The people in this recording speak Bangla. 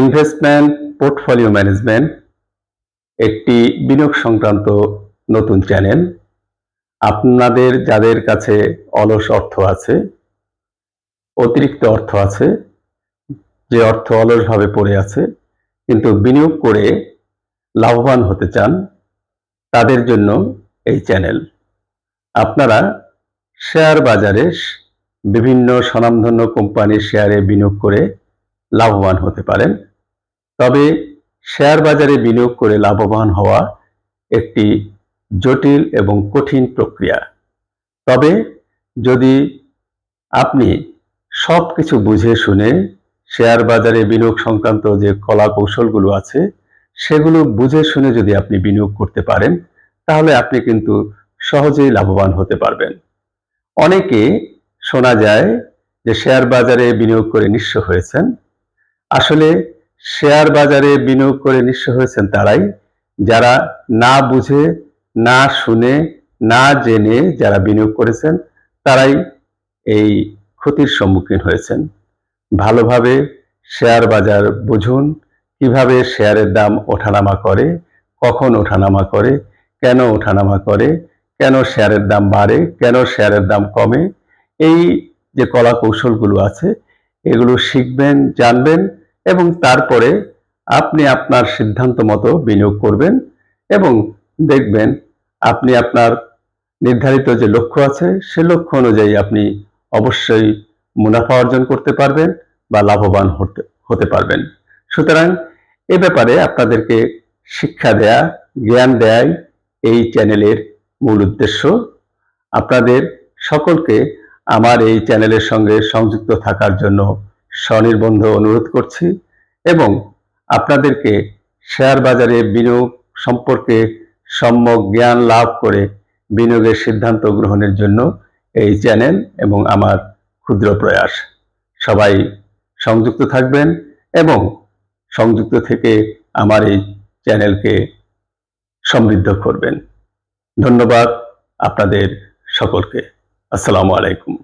ইনভেস্টমেন্ট, পোর্টফোলিও ম্যানেজমেন্ট একটি বিনিয়োগ সংক্রান্ত নতুন চ্যানেল। আপনাদের, যাদের কাছে অলস অর্থ আছে, অতিরিক্ত অর্থ আছে, যে অর্থ অলসভাবে পড়ে আছে, কিন্তু বিনিয়োগ করে লাভবান হতে চান, তাদের জন্য এই চ্যানেল। আপনারা শেয়ার বাজারে বিভিন্ন স্বনামধন্য কোম্পানির শেয়ারে বিনিয়োগ করে লাভবান হতে পারেন। তবে শেয়ার বাজারে বিনিয়োগ করে লাভবান হওয়া একটি জটিল এবং কঠিন প্রক্রিয়া। তবে যদি আপনি সব কিছু বুঝে শুনে শেয়ার বাজারে বিনিয়োগ সংক্রান্ত যে কলা কৌশলগুলো আছে, সেগুলো বুঝে শুনে যদি আপনি বিনিয়োগ করতে পারেন, তাহলে আপনি কিন্তু সহজেই লাভবান হতে পারবেন। অনেকে শোনা যায় যে শেয়ার বাজারে বিনিয়োগ করে নিঃস্ব হয়েছেন। আসলে শেয়ার বাজারে বিনিয়োগ করে নিঃস্ব হয়েছেন তারাই, যারা না বুঝে, না শুনে, না জেনে যারা বিনিয়োগ করেছেন, তারাই এই ক্ষতির সম্মুখীন হয়েছেন। ভালোভাবে শেয়ার বাজার বুঝুন, কীভাবে শেয়ারের দাম ওঠানামা করে, কখন ওঠানামা করে, কেন ওঠানামা করে, কেন শেয়ারের দাম বাড়ে, কেন শেয়ারের দাম কমে, এই যে কলা কৌশলগুলো আছে, এগুলো শিখবেন, জানবেন এবং তারপরে আপনি আপনার সিদ্ধান্ত মতো বিনিয়োগ করবেন এবং দেখবেন আপনি আপনার নির্ধারিত যে লক্ষ্য আছে, সে লক্ষ্য অনুযায়ী আপনি অবশ্যই মুনাফা অর্জন করতে পারবেন বা লাভবান হতে হতে পারবেন। সুতরাং এ ব্যাপারে আপনাদেরকে শিক্ষা দেয়া, জ্ঞান দেয়াই এই চ্যানেলের মূল উদ্দেশ্য। আপনাদের সকলকে আমার এই চ্যানেলের সঙ্গে সংযুক্ত থাকার জন্য স্বনির্বন্ধ অনুরোধ করছি এবং আপনাদেরকে শেয়ার বাজারে বিনিয়োগ সম্পর্কে সম্যক জ্ঞান লাভ করে বিনিয়োগের সিদ্ধান্ত গ্রহণের জন্য এই চ্যানেল এবং আমার ক্ষুদ্র প্রয়াস। সবাই সংযুক্ত থাকবেন এবং সংযুক্ত থেকে আমার এই চ্যানেলকে সমৃদ্ধ করবেন। ধন্যবাদ আপনাদের সকলকে। আসসালামু আলাইকুম।